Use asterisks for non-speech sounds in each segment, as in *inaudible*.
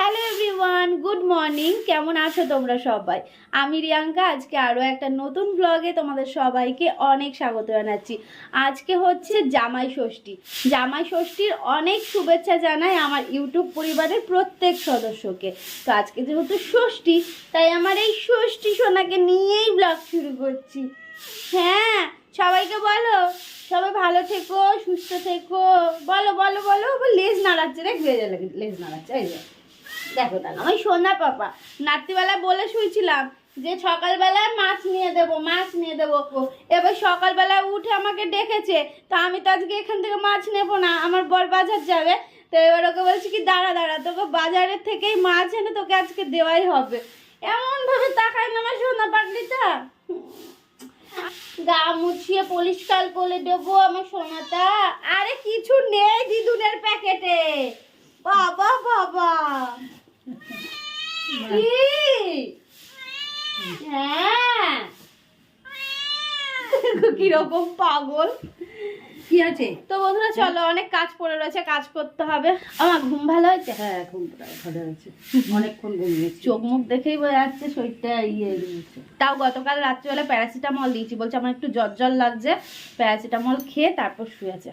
Hello everyone good morning কেমন আছো তোমরা সবাই? আমি রিয়াঙ্কা, আজকে আরও একটা নতুন ব্লগে তোমাদের সবাইকে অনেক স্বাগত জানাচ্ছি। আজকে হচ্ছে জামাই ষষ্ঠী। জামাই ষষ্ঠীর অনেক শুভেচ্ছা জানাই আমার ইউটিউব পরিবারের প্রত্যেক সদস্যকে। তো আজকে যেহেতু ষষ্ঠী, তাই আমার এই ষষ্ঠী সোনাকে নিয়েই ব্লগ শুরু করছি। হ্যাঁ সবাইকে বলো, সবাই ভালো থেকো, সুস্থ থেকো। বলো বলো বলো লেজ নাড়াচ্ছে রে, লেজ নাড়াচ্ছে, এই দেখো তাহলে, আমি সোনা পাপা। রাত্রিবেলা বলে শুয়েছিলাম যে সকালবেলায় মাছ নিয়ে দেবো, মাছ নিয়ে দেবো। এবার সকালবেলা উঠে আমাকে ডেকেছে, তো আমি তো আজকে এখান থেকে মাছ নেব না, আমার বর বাজার যাবে। তো এবার ওকে বলছি কি, দাঁড়া দাঁড়া, তোকে বাজারের থেকেই মাছ এনে তোকে আজকে দেওয়াই হবে। এমন ভাবে তাকায় না আমার সোনা পাগলিটা। গা মুছিয়ে পরিষ্কার করে দেবো আমার সোনাটা। আরে কিছু নেই দিদুনের প্যাকেটে। বাবা বাবা। কি? হ্যাঁ। *laughs* কীরকম পাগল? কি আছে? তো বন্ধুরা চলো অনেক কাজ পড়ে রয়েছে কাজ করতে হবে। আমার ঘুম ভালো হয়েছে? হ্যাঁ ঘুম ভালো আছে *laughs* অনেকক্ষণ ঘুমিয়েছি। চোখ মুখ দেখেই বোঝা যাচ্ছে শরীরটা ইয়ে তাও গতকাল রাত্রিবেলা প্যারাসিটামল দিয়েছি বলছে আমার একটু জ্বর জ্বর লাগছে। প্যারাসিটামল খেয়ে তারপর শুয়েছে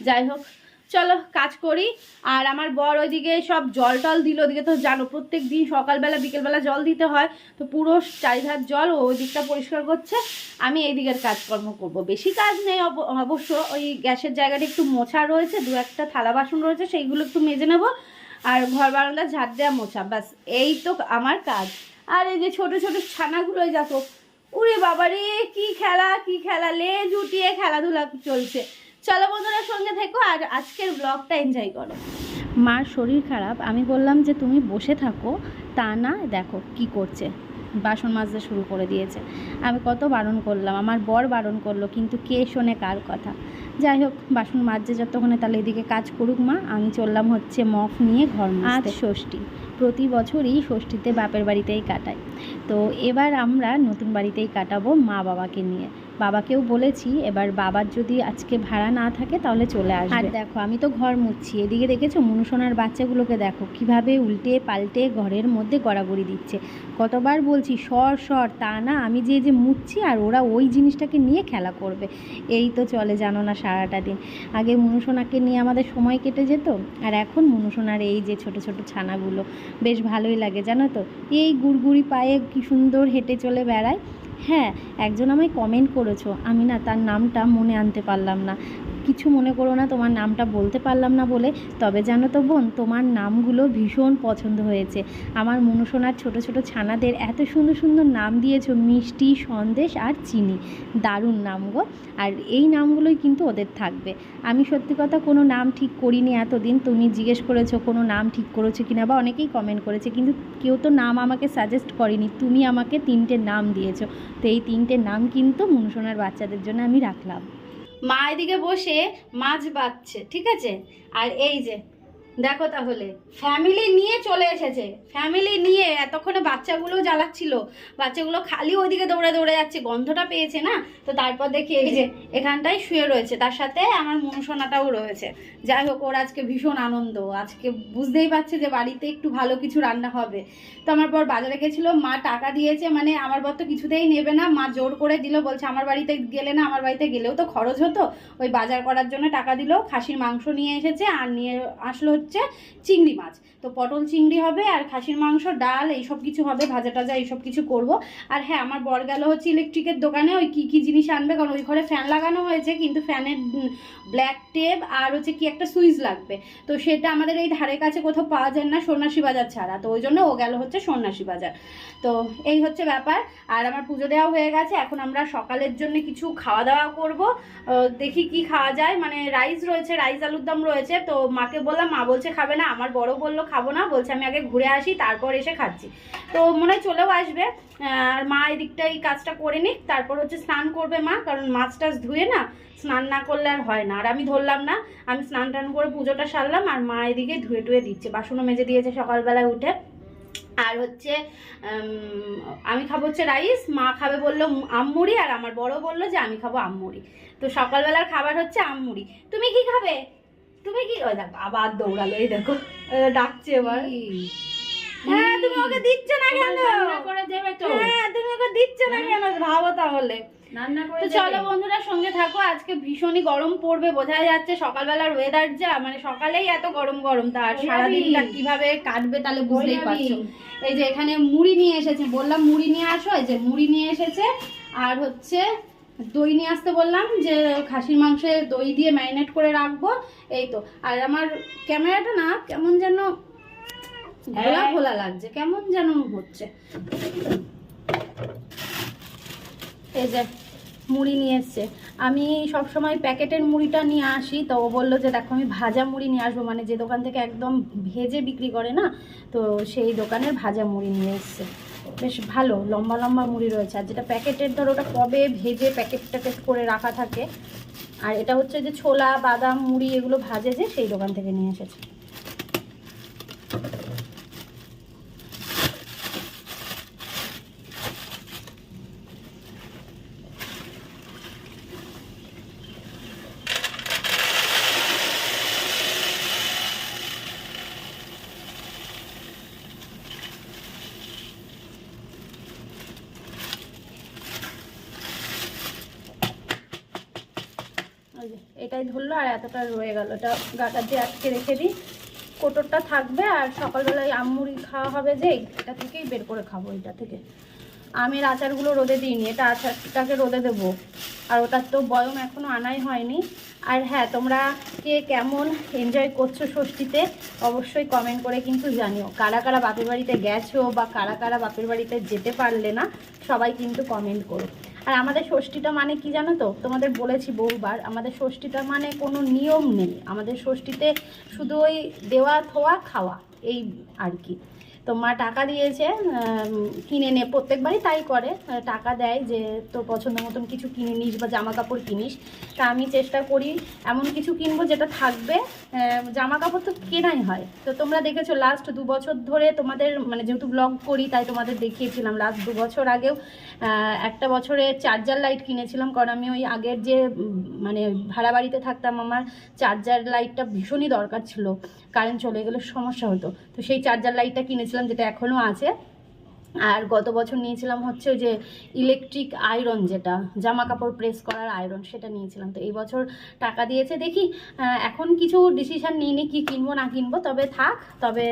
যাই হোক চলো কাজ করি। আর আমার বর ওইদিকে সব জল টল দিল, ওদিকে তো জানো প্রত্যেক দিন সকালবেলা, বিকেলবেলা জল দিতে হয়, তো পুরো চারিধার জল ও দিকটা পরিষ্কার করছে। আমি এই দিকের কাজকর্ম করব। বেশি কাজ নেই অব- অবশ্য ওই গ্যাসের জায়গাটা একটু মোছা রয়েছে, দু একটা থালা বাসন রয়েছে, সেইগুলো একটু মেজে নেব। আর ঘর বারান্দা ঝাড় দেওয়া মোছা, ব্যাস, এই তো আমার কাজ। আর এই যে ছোট ছোট ছানাগুলো ওই দেখো উরে বাবারে, কি খেলা কি খেলা, লেজ উঠিয়ে খেলাধুলা চলছে। চলো বন্ধুরা সঙ্গে থেকো আর আজকের ব্লগটা এনজয় করো। মার শরীর খারাপ আমি বললাম যে তুমি বসে থাকো তা না দেখো কি করছে। বাসন মাজতে শুরু করে দিয়েছে। আমি কত বারণ করলাম আমার বর বারণ করল কিন্তু কে শোনে কার কথা। যাই হোক বাসন মাজছে যতক্ষণে তাহলে এদিকে কাজ করুক মা আমি চললাম হচ্ছে মফ নিয়ে ঘর আজ ষষ্ঠী। প্রতি বছরই ষষ্ঠীতে বাপের বাড়িতেই কাটাই। তো এবার আমরা নতুন বাড়িতেই কাটাবো মা বাবাকে নিয়ে। বাবাকেও বলেছি, এবার বাবার যদি আজকে ভাড়া না থাকে তাহলে চলে আসবে। আর দেখো, আমি তো ঘর মুচ্ছি এদিকে দেখেছ, মনুসোনার বাচ্চাগুলোকে দেখো, কীভাবে উল্টে পাল্টে ঘরের মধ্যে গড়াগড়ি দিচ্ছে। কতবার বলছি, সর সর, তা না, আমি যে যে মুচ্ছি আর ওরা ওই জিনিসটাকে নিয়ে খেলা করবে। এই তো চলে জানো না সারাটা দিন। আগে মনুসোনাকে নিয়ে আমাদের সময় কেটে যেত, আর এখন মনুসোনার এই যে ছোট ছোট ছানাগুলো, বেশ ভালোই লাগে, জানো তো? এই গুড়গুড়ি পায়ে কি সুন্দর হেঁটে চলে বেড়ায়। হ্যাঁ একজন আমায় কমেন্ট করেছ। আমি না তার নামটা মনে আনতে পারলাম না। কিছু মনে করো না, তোমার নামটা বলতে পারলাম না বলে, তবে জানো তো বোন, তোমার নামগুলো ভীষণ পছন্দ হয়েছে। আমার মনুসোনার ছোট ছোট ছানাদের এত সুন্দর সুন্দর নাম দিয়েছ, মিষ্টি, সন্দেশ আর চিনি। দারুণ নাম গো। আর এই নামগুলোই কিন্তু ওদের থাকবে। আমি সত্যি কথা কোনো নাম ঠিক করিনি এতদিন, তুমি জিজ্ঞেস করেছ কোনো নাম ঠিক করেছ কিনা বা অনেকেই কমেন্ট করেছে, কিন্তু কেউ তো নাম আমাকে সাজেস্ট করেনি, তুমি আমাকে তিনটে নাম দিয়েছ। তো এই তিনটে নাম কিন্তু মনুসোনার বাচ্চাদের জন্য আমি রাখলাম। মা এদিকে বসে মাছ বাঁচছে ঠিক আছে? আর এই যে দেখো তাহলে ফ্যামিলি নিয়ে চলে এসেছে। ফ্যামিলি নিয়ে এতক্ষণে বাচ্চাগুলো জ্বালাচ্ছিল। বাচ্চাগুলো খালি ওইদিকে দৌড়ে দৌড়ে যাচ্ছে, গন্ধটা পেয়েছে না? তো তারপর দেখি এই যে এখানটায় শুয়ে রয়েছে, তার সাথে আমার মনুসোনাটাও রয়েছে। যাই হোক, ওর আজকে ভীষণ আনন্দ। আজকে বুঝতেই পারছে যে বাড়িতে একটু ভালো কিছু রান্না হবে। তো আমার পর বাজারে গেছিল, মা টাকা দিয়েছে মানে আমার বর তো কিছুতেই নেবে না। মা জোর করে দিল, বলছে আমার বাড়িতে গেলে না, আমার বাড়িতে গেলেও তো খরচ হতো। ওই বাজার করার জন্য টাকা দিল, খাসির মাংস নিয়ে এসেছে, আর নিয়ে আসলো হচ্ছে চিংড়ি মাছ। তো পটল চিংড়ি হবে আর খাসির মাংস, ডাল, এইসব কিছু হবে, ভাজা টাজা এইসব কিছু করব। আর হ্যাঁ আমার বর গেল হচ্ছে ইলেকট্রিকের দোকানে, ওই কী কী জিনিস আনবে? কারণ ওই ঘরে ফ্যান লাগানো হয়েছে, কিন্তু ফ্যানের ব্ল্যাক টেপ আর হচ্ছে কি একটা সুইচ লাগবে। তো সেটা আমাদের এই ধারে কাছে কোথাও পাওয়া যায় না, সন্ন্যাসী বাজার ছাড়া। তো ওই জন্য ও গেল হচ্ছে সন্ন্যাসী বাজার। তো এই হচ্ছে ব্যাপার। আর আমার পুজো দেওয়া হয়ে গেছে। এখন আমরা সকালের জন্য কিছু খাওয়া দাওয়া করব। দেখি কি খাওয়া যায়। মানে রাইস রয়েছে রাইস আলুর দম রয়েছে। তো মাকে বললাম, মা বলছে খাবে না। আমার বড় বলল খাব না, বলছে আমি আগে ঘুরে আসি, তারপর এসে খাচ্ছি। তো মনে হয় চলেও আসবে। আর মা এদিকটা এই কাজটা করে নিক, তারপর হচ্ছে স্নান করবে মা, কারণ মাছ টাছ ধুয়ে না স্নান না করলে আর হয় না। আর আমি ধরলাম না, আমি স্নান টান করে পুজোটা সারলাম, আর মা এদিকে ধুয়ে টুয়ে দিচ্ছে। বাসনও মেজে দিয়েছে সকালবেলায় উঠে। আর হচ্ছে আমি খাব হচ্ছে রাইস, মা খাবে বলল আমমুড়ি আর আমার বড় বলল যে আমি খাব আমমুড়ি তো সকালবেলার খাবার হচ্ছে আমমুড়ি তুমি কি খাবে? তুমি কি ওই দেখো আবার দৌড়ালো এই দেখো ডাকছে এবার। হ্যাঁ তুমি ওকে দিচ্ছ না কেন? করে দেবে তো। হ্যাঁ তুমি ওকে দিচ্ছ না কেন? ভাবো তাহলে। তো চলো বন্ধুরা সঙ্গে থাকো। আজকে ভীষণই গরম পড়বে বোঝা যাচ্ছে সকালবেলার ওয়েদার যা মানে সকালেই এত গরম গরম তা আর ওই সারাদিনটা কীভাবে কাটবে তাহলে বুঝতেই পারছ। এই যে এখানে মুড়ি নিয়ে এসেছে বললাম মুড়ি নিয়ে আসো এই যে মুড়ি নিয়ে এসেছে আর হচ্ছে দই নিয়ে আসতে বললাম যে খাসির মাংসে দই দিয়ে ম্যারিনেট করে রাখব এই তো। আর আমার ক্যামেরাটা না কেমন যেন ঘোলা হ্যাঁ। ঘোলা লাগছে কেমন যেন হচ্ছে। এই যে মুড়ি নিয়ে এসছে। আমি সব সময় প্যাকেটের মুড়িটা নিয়ে আসি তো ও বলল যে দেখো আমি ভাজা মুড়ি নিয়ে আসব মানে যে দোকান থেকে একদম ভেজে বিক্রি করে না তো সেই দোকানের ভাজা মুড়ি নিয়ে এসছে। বেশ ভালো, লম্বা লম্বা মুড়ি রয়েছে। আর যেটা প্যাকেটের, ধরো ওটা কবে ভেজে প্যাকেট ট্যাকেট করে রাখা থাকে, আর এটা হচ্ছে যে ছোলা, বাদাম, মুড়ি এগুলো ভাজে যে সেই দোকান থেকে নিয়ে এসেছে ওই যে এটাই ধরলো আর এতটা রয়ে গেল। এটা গাটা দিয়ে আটকে রেখে দিই। কোটরটা থাকবে আর সকালবেলায় আমুড়ি খাওয়া হবে যে, এটা থেকেই বের করে খাব এটা থেকে। আমের আচারগুলো রোদে দিইনি, এটা আচারটাকে রোদে দেবো। আর ওটার তো বয়ম এখনও আনাই হয়নি। আর হ্যাঁ তোমরা কে কেমন এনজয় করছ ষষ্ঠীতে, অবশ্যই কমেন্ট করে কিন্তু জানিও। কারা কারা বাপের বাড়িতে গেছো বা কারা কারা বাপের বাড়িতে যেতে পারলে না, সবাই কিন্তু কমেন্ট করো। আর আমাদের ষষ্ঠীটা মানে কি জানো তো? তোমাদের বলেছি বহুবার, আমাদের ষষ্ঠীটা মানে কোনো নিয়ম নেই। আমাদের ষষ্ঠীতে শুধু ওই দেওয়া, থোয়া, খাওয়া, এই আর কি। তো মা টাকা দিয়েছে কিনে নে, প্রত্যেকবারই তাই করে টাকা দেয় যে তোর পছন্দ মতন কিছু কিনে নিস বা জামা কাপড় কিনিস। তা আমি চেষ্টা করি এমন কিছু কিনবো যেটা থাকবে জামা কাপড় তো কেনাই হয়। তো তোমরা দেখেছ লাস্ট দু বছর ধরে তোমাদের মানে যেহেতু ব্লগ করি, তাই তোমাদের দেখিয়েছিলাম লাস্ট দু বছর আগেও একটা বছরে চার্জার লাইট কিনেছিলাম, কারণ আমি ওই আগের যে মানে ভাড়া বাড়িতে থাকতাম, আমার চার্জার লাইটটা ভীষণই দরকার ছিল। কারেন্ট চলে গেলে সমস্যা হতো। তো সেই চার্জার লাইটটা কিনেছিলাম। যেটা এখনও আছে। আর গত বছর নিয়েছিলাম হচ্ছে যে ইলেকট্রিক আয়রন যেটা জামা কাপড় প্রেস করার আয়রন সেটা নিয়েছিলাম। তো এই বছর টাকা দিয়েছে। দেখি এখন কিছু ডিসিশান ডিসিশন নিইনি কী কিনবো না কিনবো, তবে থাক, তবে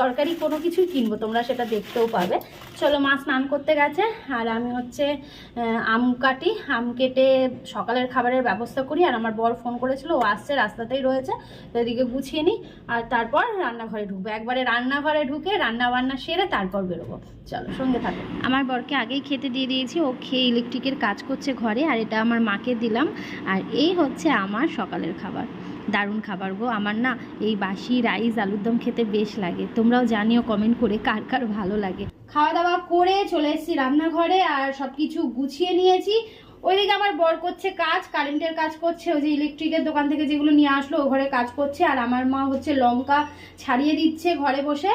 দরকারি কোনো কিছুই কিনবো, তোমরা সেটা দেখতেও পাবে। চলো মা স্নান করতে গেছে, আর আমি হচ্ছে আম কাটি, আম কেটে সকালের খাবারের ব্যবস্থা করি, আর আমার বর ফোন করেছিল, ও আসছে, রাস্তাতেই রয়েছে এদিকে গুছিয়ে নিই, আর তারপর রান্নাঘরে ঢুকবো। একবারে রান্নাঘরে ঢুকে রান্না বান্না সেরে তারপর বেরোবো। চলো, সঙ্গে থাকো। আমার বরকে আগেই খেতে দিয়ে দিয়েছি, ও খেয়ে ইলেকট্রিকের কাজ করছে ঘরে, আর এটা আমার মাকে দিলাম, আর এই হচ্ছে আমার সকালের খাবার। দারুণ খাবার গো। আমার না এই বাসি রাইস আলুর দম খেতে বেশ লাগে। তোমরাও জানিও কমেন্ট করে কার কার ভালো লাগে। খাওয়া দাওয়া করে চলে এসেছি রান্নাঘরে আর সব কিছু গুছিয়ে নিয়েছি। ওইদিকে আমার বর করছে কাজ কারেন্টের কাজ করছে, ওই যে ইলেকট্রিকের দোকান থেকে যেগুলো নিয়ে আসলো, ও ঘরে কাজ করছে, আর আমার মা হচ্ছে লঙ্কা ছাড়িয়ে দিচ্ছে ঘরে বসে।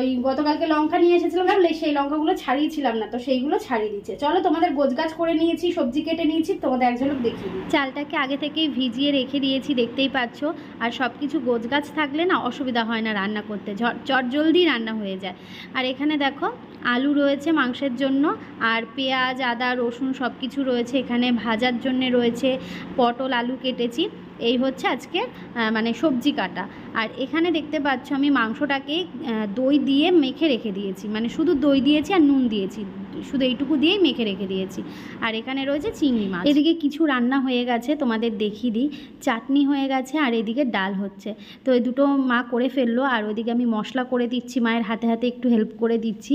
ওই গতকালকে লঙ্কা নিয়ে এসেছিলাম ভাবলে সেই লঙ্কাগুলো ছাড়িয়েছিলাম না, তো সেইগুলো ছাড়িয়ে দিচ্ছে। চলো তোমাদের গোছগাছ করে নিয়েছি, সবজি কেটে নিয়েছি, তোমাদের এক ঝলক দেখিয়ে দিই। চালটাকে আগে থেকেই ভিজিয়ে রেখে দিয়েছি, দেখতেই পাচ্ছ। আর সব কিছু গোছগাছ থাকলে না অসুবিধা হয় না রান্না করতে চট জলদি রান্না হয়ে যায়। আর এখানে দেখো, আলু রয়েছে মাংসের জন্য, আর পেঁয়াজ, আদা, রসুন সব কিছু রয়েছে এখানে ভাজার জন্য রয়েছে পটল, আলু কেটেছি। এই হচ্ছে আজকে মানে সবজি কাটা। আর এখানে দেখতে পাচ্ছ আমি মাংসটাকে দই দিয়ে মেখে রেখে দিয়েছি। মানে শুধু দই দিয়েছি আর নুন দিয়েছি। শুধু এইটুকু দিয়েই মেখে রেখে দিয়েছি। আর এখানে রয়েছে চিংড়ি মাছ। এদিকে কিছু রান্না হয়ে গেছে তোমাদের দেখিয়ে দিই। চাটনি হয়ে গেছে আর এদিকে ডাল হচ্ছে। তো এই দুটো মা করে ফেলল আর ওইদিকে আমি মশলা করে দিচ্ছি মায়ের হাতে হাতে একটু হেল্প করে দিচ্ছি।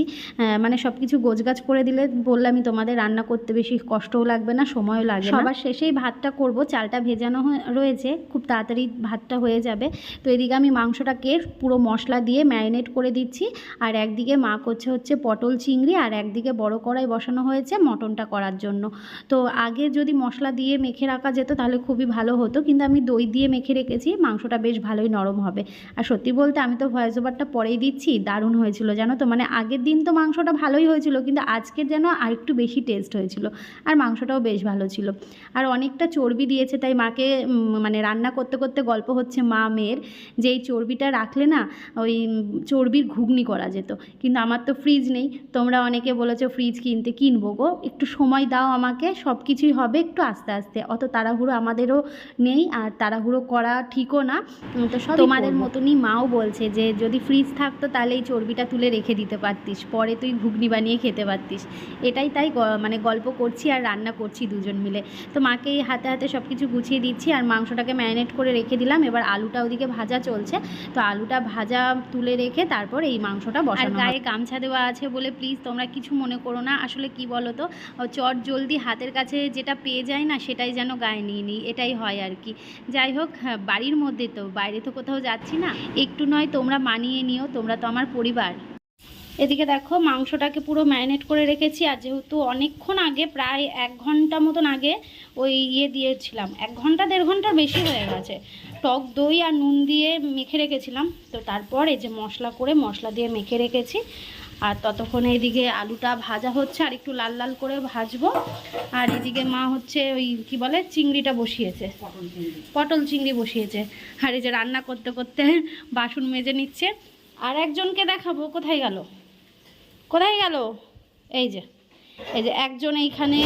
মানে সব কিছু গোছগাছ করে দিলে বললামই তোমাদের রান্না করতে বেশি কষ্টও লাগবে না সময়ও লাগবে সবার শেষেই ভাতটা করব চালটা ভেজানো রয়েছে খুব তাড়াতাড়ি ভাতটা হয়ে যাবে। তো এদিকে আমি মাংসটাকে পুরো মশলা দিয়ে ম্যারিনেট করে দিচ্ছি। আর একদিকে মা করছে হচ্ছে পটল চিংড়ি আর একদিকে বড় বড় কড়াই বসানো হয়েছে মটনটা করার জন্য। তো আগে যদি মশলা দিয়ে মেখে রাখা যেত তাহলে খুবই ভালো হতো, কিন্তু আমি দই দিয়ে মেখে রেখেছি, মাংসটা বেশ ভালোই নরম হবে। আর সত্যি বলতে আমি তো ভয়েস ওভারটা পরেই দিচ্ছি, দারুণ হয়েছিল জানো তো? মানে আগের দিন তো মাংসটা ভালোই হয়েছিল, কিন্তু আজকের যেন আরেকটু বেশি টেস্ট হয়েছিল, আর মাংসটাও বেশ ভালো ছিল। আর অনেকটা চর্বি দিয়েছে তাই মাকে মানে রান্না করতে করতে গল্প হচ্ছে মা মেয়ের, যে এই চর্বিটা রাখলে না, ওই চর্বির ঘুগনি করা যেত। কিন্তু আমার তো ফ্রিজ নেই, তোমরা অনেকে বলেছ ফ্রিজ কিনতে কিনবো গো। একটু সময় দাও আমাকে সব কিছুই হবে একটু আস্তে আস্তে। অত তাড়াহুড়ো আমাদেরও নেই আর তাড়াহুড়ো করা ঠিকও না। তো সব তোমাদের মতনই মাও বলছে যে যদি ফ্রিজ থাকতো তাহলে এই চর্বিটা তুলে রেখে দিতে পারতিস পরে তুই ঘুগনি বানিয়ে খেতে পারতিস। এটাই তাই গ- মানে গল্প করছি আর রান্না করছি দুজন মিলে। তো মাকে এই হাতে হাতে সব কিছু গুছিয়ে দিচ্ছি আর মাংসটাকে ম্যারিনেট করে রেখে দিলাম। এবার আলুটা ওদিকে ভাজা চলছে। তো আলুটা ভাজা তুলে রেখে তারপর এই মাংসটা বসানো গায়ে গামছা দেওয়া আছে বলে প্লিজ তোমরা কিছু মনে করো না। আসলে কি বলো তো চট জলদি হাতের কাছে যেটা পেয়ে যায় না সেটাই যেন গায়ে নিয়ে নিই এটাই হয় আর কি। যাই হোক হ্যাঁ, বাড়ির মধ্যে তো বাইরে তো কোথাও যাচ্ছি না। একটু নয় তোমরা মানিয়ে নিও তোমরা তো আমার পরিবার। এদিকে দেখো মাংসটাকে পুরো ম্যারিনেট করে রেখেছি আর যেহেতু অনেকক্ষণ আগে প্রায় এক ঘণ্টা মতন আগে ওই ইয়ে দিয়েছিলাম এক ঘণ্টা দেড় ঘণ্টার বেশি হয়ে গেছে। টক দই আর নুন দিয়ে মেখে রেখেছিলাম তো তারপর যে মশলা করে মশলা দিয়ে মেখে রেখেছি। আর ততক্ষণে এদিকে আলুটা ভাজা হচ্ছে আর একটু লাল লাল করে ভাজবো। আর এদিকে মা হচ্ছে ওই কি বলে চিংড়িটা বসিয়েছে। পটল চিংড়ি। বসিয়েছে। আর এই যে রান্না করতে করতে বাসন মেজে নিচ্ছে। আর একজনকে দেখাবো কোথায় গেল? কোথায় গেল? এই যে এই যে একজন এইখানে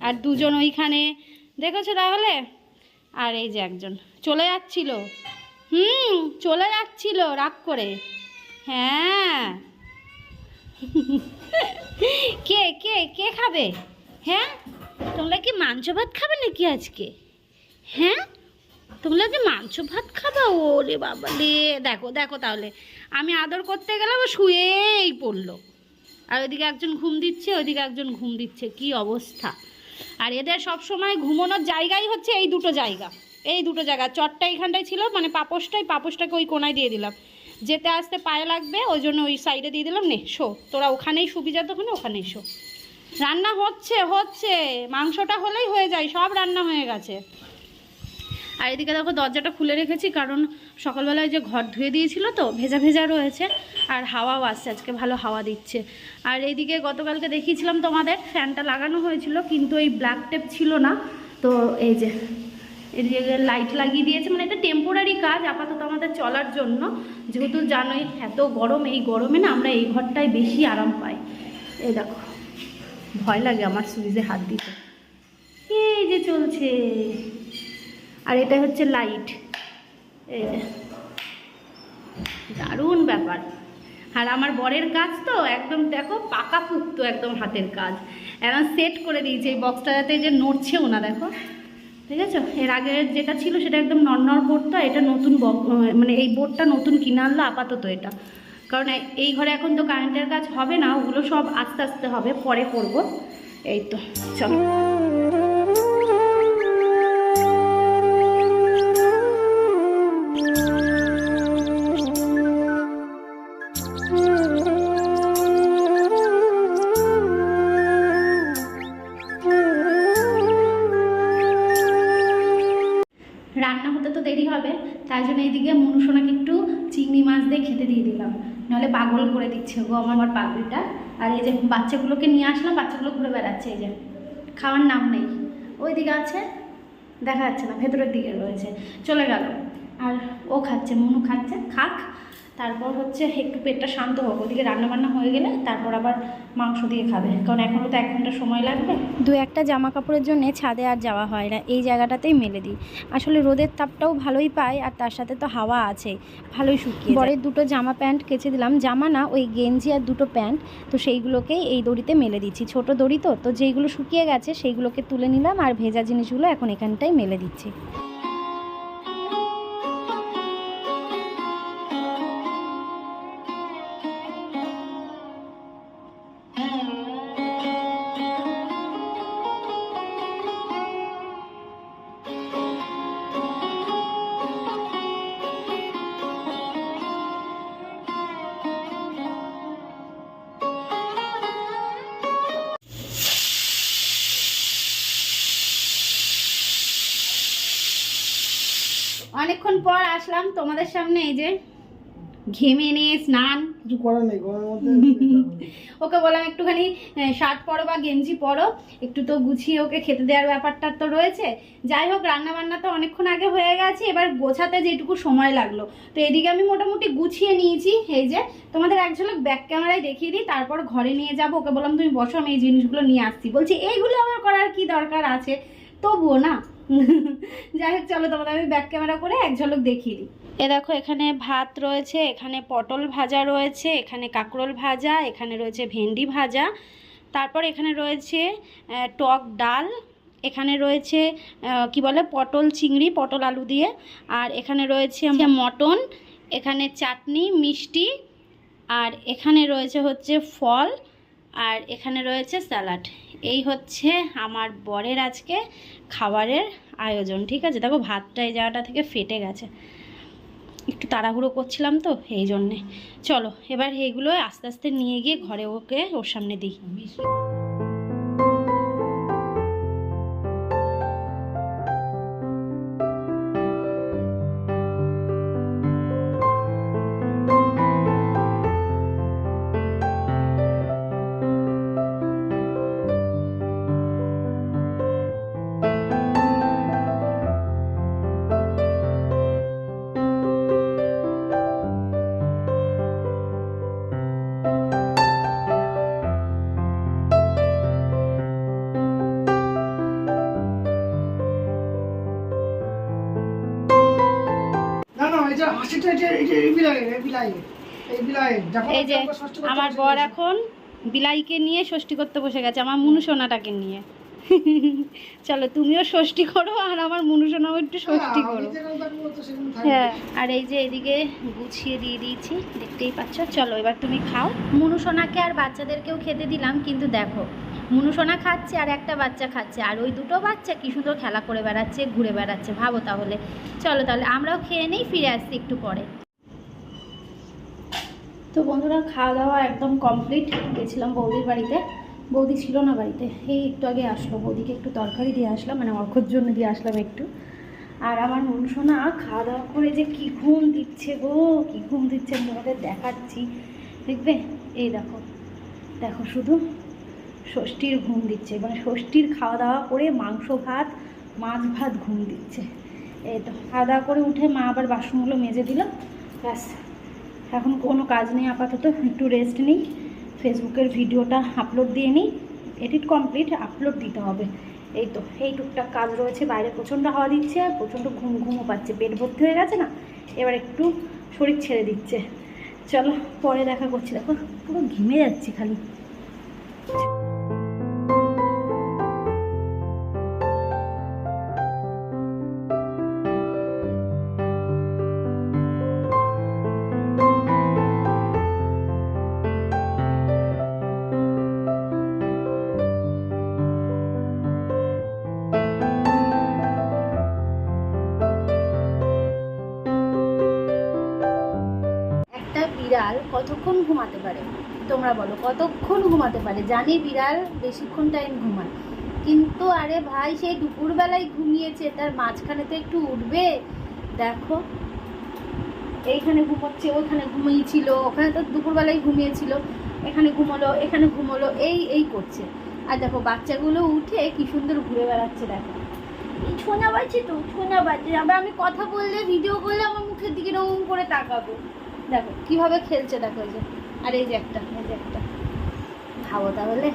আর দুজন ওইখানে। দেখেছ তাহলে? আর এই যে একজন চলে যাচ্ছিল। হুম চলে যাচ্ছিল রাগ করে। হ্যাঁ। *laughs* কে কে কে খাবে? হ্যাঁ? তোমরা কি মাংস ভাত খাবে নাকি আজকে? হ্যাঁ? তোমরা কি মাংস ভাত খাবা, ওরে বাবা রে। দেখো দেখো তাহলে। আমি আদর করতে গেলাম শুয়েই পড়ল। আর ওইদিকে একজন ঘুম দিচ্ছে, ওইদিকে একজন ঘুম দিচ্ছে। কি অবস্থা? আর এদের সব সময় ঘুমানোর জায়গাই হচ্ছে এই দুটো জায়গা। এই দুটো জায়গা। চটটা এইখানটায় ছিল মানে পাপোশটাই, পাপোশটাকে ওই কোনায় দিয়ে দিলাম। যেতে আসতে পায়ে লাগবে, ওই জন্য ওই সাইডে দিয়ে দিলাম। নে, শো, তোরা ওখানেই শুবি যতক্ষণে ওখানেই শো। রান্না হচ্ছে হচ্ছে, মাংসটা হলেই হয়ে যায়, সব রান্না হয়ে গেছে। আর এদিকে দেখো দরজাটা খুলে রেখেছি, কারণ সকালবেলায় যে ঘর ধুয়ে দিয়েছিল তো, ভেজা ভেজা রয়েছে, আর হাওয়াও আসছে, আজকে ভালো হাওয়া দিচ্ছে। আর এইদিকে গতকালকে দেখিয়েছিলাম তোমাদের, ফ্যানটা লাগানো হয়েছিল, কিন্তু এই ব্ল্যাক টেপ ছিল না, তো এই যে লাইট লাগিয়ে দিয়েছে মানে এটা টেম্পোরারি কাজ আপাতত আমাদের চলার জন্য। যেহেতু জানোই এত গরম, এই গরমে না আমরা এই ঘরটায় বেশি আরাম পাই। এই দেখো, ভয় লাগে আমার সুইচে হাত দিতে। এই যে চলছে। আর এটা হচ্ছে লাইট যে দারুণ ব্যাপার। আর আমার বরের কাজ তো একদম, দেখো পাকা পুক্ত একদম হাতের কাজ। একদম সেট করে দিয়েছে এই বক্সটা যাতে যে নড়ছেও না, দেখো। ঠিক আছে? এর আগে যেটা ছিল সেটা একদম নরনর বোর্ডটা এটা নতুন মানে এই বোর্ডটা নতুন কিনে আনলো, আপাতত এটা। কারণ এই ঘরে এখন তো কারেন্টের কাজ হবে না, ওগুলো সব আস্তে আস্তে হবে, পরে করব। এই তো, চলো। রান্না তো দেরি হবে, তাই জন্য এইদিকে মনুসোনাকে একটু চিংড়ি মাছ দিয়ে খেতে দিয়ে দিলাম। নাহলে পাগল করে দিচ্ছে গো আমার আমার পাগলিটা আর এই যে বাচ্চাগুলোকে নিয়ে আসলাম, বাচ্চাগুলো ঘুরে বেড়াচ্ছে এই যে। খাওয়ার নাম নেই। ওই দিকে আছে, দেখা যাচ্ছে না, ভেতরের দিকে রয়েছে। চলে গেল। আর ও খাচ্ছে, মনু খাচ্ছে, খাক। তারপর হচ্ছে একটু পেটটা শান্ত হোক ওদিকে রান্নাবান্না হয়ে গেলে তারপর আবার মাংস দিয়ে খাবে। কারণ এখনও তো এক ঘণ্টা সময় লাগবে। দু একটা জামা কাপড়ের জন্য ছাদে আর যাওয়া হয় না এই জায়গাটাতেই মেলে দিই। আসলে রোদের তাপটাও ভালোই পায় আর তার সাথে তো হাওয়া আছে ভালোই শুকিয়ে বরের দুটো জামা প্যান্ট কেচে দিলাম। জামা না ওই গেঞ্জি আর দুটো প্যান্ট। তো সেইগুলোকেই এই দড়িতে মেলে দিচ্ছি। ছোট দড়ি তো তো যেইগুলো শুকিয়ে গেছে সেইগুলোকে তুলে নিলাম আর ভেজা জিনিসগুলো এখন এখানটাই মেলে দিচ্ছি। তোমাদের সামনে এই যে ঘেমে নিয়ে স্নান। কিছু করার নেই *laughs* ওকে বললাম একটুখানি শার্ট পরো বা গেঞ্জি পরো একটু তো গুছিয়ে ওকে খেতে দেওয়ার ব্যাপারটা তো রয়েছে। যাই হোক রান্না বান্না তো অনেকক্ষণ আগে হয়ে গেছে এবার গোছাতে যেটুকু সময় লাগল। তো এদিকে আমি মোটামুটি গুছিয়ে নিয়েছি এই যে তোমাদের এক ঝলক ব্যাক ক্যামেরায় দেখিয়ে দিই তারপর ঘরে নিয়ে যাব। ওকে বললাম তুমি বসো আমি এই জিনিসগুলো নিয়ে আসছি। বলছি এইগুলো আমার করার কি দরকার আছে? তবুও না যাই হোক, চলো তোমাদের আমি ব্যাক ক্যামেরা করে এক ঝলক দেখিয়ে দিই। এ দেখো, এখানে ভাত রয়েছে, এখানে পটল ভাজা রয়েছে, এখানে কাঁকরোল ভাজা, এখানে রয়েছে ভেন্ডি ভাজা, তারপর এখানে রয়েছে টক ডাল, এখানে রয়েছে কি বলে, পটল চিংড়ি, পটল আলু দিয়ে, আর এখানে রয়েছে মটন, এখানে চাটনি, মিষ্টি, আর এখানে রয়েছে হচ্ছে ফল, আর এখানে রয়েছে স্যালাড। এই হচ্ছে আমার বরের আজকে খাবারের আয়োজন, ঠিক আছে? দেখো, ভাতটা এই জায়গাটা থেকে ফেটে গেছে। একটু তাড়াহুড়ো করছিলাম তো, এই জন্যে। চলো, এবার এইগুলো আস্তে আস্তে নিয়ে গিয়ে ঘরে ওকে ওর সামনে দিই। এই যে আমরা ষষ্ঠ বর এখন বিলাইকে নিয়ে ষষ্ঠী করতে বসে গেছে আমার মুনুসোনাটাকে নিয়ে। চলো তুমিও ষষ্ঠী করো আর আমার মুনুসোনাও একটু ষষ্ঠী হ্যাঁ, করো। সেখানে থাকবে। হ্যাঁ আর এই যে এদিকে গুছিয়ে দিয়ে দিয়েছি দেখতেই পাচ্ছ। চলো এবার তুমি খাও। মুনুসোনাকে আর বাচ্চাদেরকেও খেতে দিলাম কিন্তু দেখো মুনুসোনা খাচ্ছে আর একটা বাচ্চা খাচ্ছে। আর ওই দুটো বাচ্চা কি সুন্দর খেলা করে বেড়াচ্ছে, ঘুরে বেড়াচ্ছে, ভাবো তাহলে। চলো তাহলে আমরাও খেয়ে নিই, ফিরে আসছি একটু পরে। তো বন্ধুরা খাওয়া দাওয়া একদম কমপ্লিট গেছিলাম বৌদির বাড়িতে। বৌদি ছিল না বাড়িতে। এই একটু আগে আসলো। বৌদিকে একটু তরকারি দিয়ে আসলাম মানে অর্ঘর জন্য দিয়ে আসলাম একটু। আর আমার মনসোনা খাওয়া দাওয়া করে যে কি ঘুম দিচ্ছে গো, কি ঘুম দিচ্ছে তোমাদের দেখাচ্ছি। দেখবে? এই দেখো। দেখো শুধু। ষষ্ঠীর ঘুম দিচ্ছে। মানে ষষ্ঠীর খাওয়া দাওয়া করে মাংস, ভাত, মাছ, ভাত ঘুম দিচ্ছে। এই তো খাওয়া দাওয়া করে উঠে মা আবার বাসনগুলো মেজে দিল। ব্যাস, এখন কোনো কাজ নেই, আপাতত একটু রেস্ট নিই। ফেসবুকের ভিডিওটা আপলোড দিয়ে নিই। এডিট কমপ্লিট আপলোড দিতে হবে। এই তো, এই টুকটাক কাজ রয়েছে। বাইরে প্রচণ্ড হাওয়া দিচ্ছে, আর প্রচণ্ড ঘুম, ঘুমও পাচ্ছে। পেট ভর্তি হয়ে গেছে না? এবার একটু শরীর ছেড়ে দিচ্ছে। চলো, পরে দেখা করছি। দেখো, পুরো ঘেমে যাচ্ছি খালি। বিড়াল কতক্ষণ ঘুমাতে পারে? তোমরা বলো, কতক্ষণ ঘুমাতে পারে? জানি বিড়াল বেশিক্ষণ টাইম ঘুমায়। কিন্তু আরে ভাই সেই দুপুরবেলায় ঘুমিয়েছে, তার মাঝখানে তো একটু উঠবে। দেখো, এইখানে ঘুমোচ্ছে, ওখানে ঘুমিয়েছিল, ওখানে তো দুপুরবেলায় ঘুমিয়েছিল, এখানে ঘুমোলো এখানে ঘুমোলো, এই এই করছে। আর দেখো, বাচ্চাগুলো উঠে কি সুন্দর ঘুরে বেড়াচ্ছে, দেখো। ছোনা বাজছে তো ছোনা বাজছে। আবার আমি কথা বললে ভিডিও করলে আমার মুখের দিকে রঙ করে তাকাবো। দেখো, কীভাবে খেলছে দেখো এই যে। আর এই যে একটা, এই যে একটা। খাব তাহলে।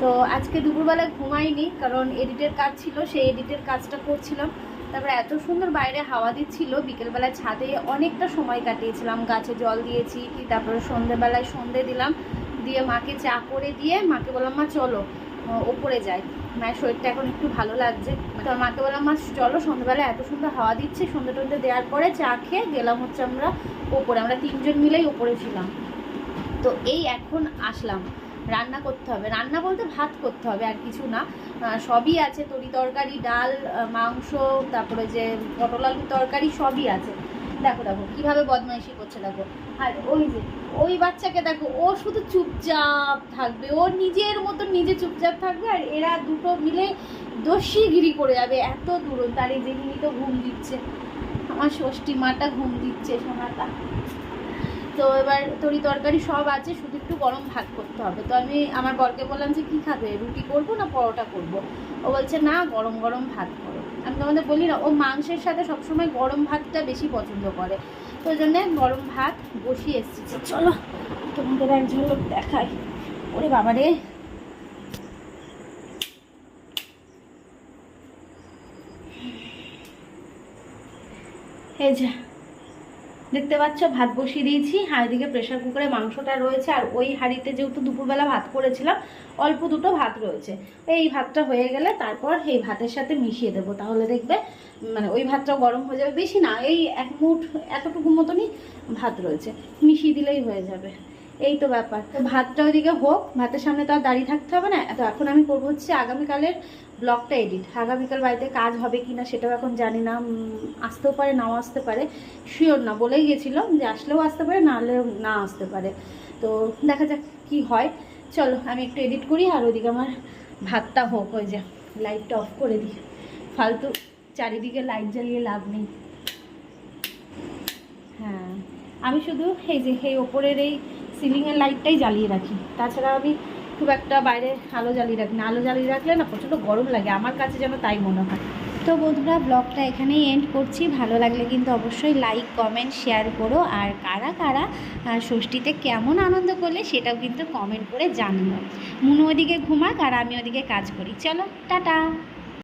তো আজকে দুপুরবেলায় ঘুমাইনি, কারণ এডিটের কাজ ছিল, সেই এডিটের কাজটা করছিলাম। তারপরে এত সুন্দর বাইরে হাওয়া দিচ্ছিল, বিকেলবেলায় ছাদে অনেকটা সময় কাটিয়েছিলাম। গাছে জল দিয়েছি, তারপরে সন্ধেবেলায় সন্ধে দিলাম। দিয়ে মাকে চা করে দিয়ে, মাকে বললাম, মা, চলো ওপরে যাই। মায়ের শরীরটা এখন একটু ভালো লাগছে। তো মাকে বললাম, মা, চলো সন্ধ্যাবেলায় এত সুন্দর হাওয়া দিচ্ছে সন্ধ্যে টন্ধে দেওয়ার পরে চা খেয়ে গেলাম হচ্ছে আমরা ওপরে। আমরা তিনজন মিলেই ওপরে ছিলাম। তো এই এখন আসলাম। রান্না করতে হবে। রান্না বলতে ভাত করতে হবে, আর কিছু না। সবই আছে। তরি তরকারি, ডাল মাংস, তারপরে যে পটল আলুর তরকারি সবই আছে। দেখো দেখো, কীভাবে বদমাইশি করছে, দেখো। আর ওই যে, ওই বাচ্চাকে দেখো, ও শুধু চুপচাপ থাকবে, ও নিজের মতো নিজে চুপচাপ থাকবে, আর এরা দুটো মিলে দস্যিগিরি করে যাবে এত দূর তার এই যে হিনি তো ঘুম দিচ্ছে। আমার ষষ্ঠী মাটা ঘুম দিচ্ছে, সোনাটা। তো এবার তরি তরকারি সব আছে, শুধু একটু গরম ভাত করতে হবে। তো আমি, আমার বরকে বললাম যে, কী খাবে? রুটি করব না পরোটা করব? ও বলছে, না, গরম গরম ভাত করো। আমি তোমাদের বলি না, ও মাংসের সাথে সবসময় গরম ভাতটা বেশি পছন্দ করে। তো জন্যে গরম ভাত বসিয়ে এসেছি। চলো তোমাদের একজন ঝলক দেখাই। ওরে বাবা রে। এই যে দেখতে পাচ্ছ, ভাত বসিয়ে দিয়েছি। আর এদিকে প্রেশার কুকারে মাংসটা রয়েছে, আর ওই হাঁড়িতে যেহেতু দুপুরবেলা ভাত করেছিলাম, অল্প দুটো ভাত রয়েছে। এই ভাতটা হয়ে গেলে তারপর এই ভাতের সাথে মিশিয়ে দেবো। তাহলে দেখবে মানে ওই ভাতটা গরম হয়ে যাবে। বেশি না, এই এক মুঠ এতটুকু মতনই ভাত রয়েছে। মিশিয়ে দিলেই হয়ে যাবে। এই তো ব্যাপার। তো ভাতটা ওইদিকে হোক, ভাতের সামনে তো আর দাঁড়িয়ে থাকতে হবে না। তো এখন আমি করব হচ্ছে আগামীকালের ব্লগটা এডিট। আগামীকাল বাড়িতে কাজ হবে কি না সেটাও এখন জানি না আসতেও পারে, নাও আসতে পারে। শিওর না, বলেই গেছিল যে আসলেও আসতে পারে, না হলেও না আসতে পারে। তো দেখা যাক কি হয়। চলো, আমি একটু এডিট করি আর ওইদিকে আমার ভাতটা হোক, ওই যে লাইটটা অফ করে দিই। ফালতু চারিদিকে লাইট জ্বালিয়ে লাভ নেই। হ্যাঁ আমি শুধু এই যে, এই ওপরের এই সিলিংয়ের লাইটটাই জ্বালিয়ে রাখি। তাছাড়া আমি খুব একটা বাইরে আলো জ্বালিয়ে রাখি না। আলো জ্বালিয়ে রাখলে না প্রচণ্ড গরম লাগে। আমার কাছে যেন তাই মনে হয়। তো বন্ধুরা, ব্লগটা এখানেই এন্ড করছি। ভালো লাগলে কিন্তু অবশ্যই লাইক কমেন্ট শেয়ার করো। আর কারা কারা ষষ্ঠীতে কেমন আনন্দ করলে সেটাও কিন্তু কমেন্ট করে জানিও। মুনু ওদিকে ঘুমাক আর আমি ওদিকে কাজ করি। চলো, টাটা!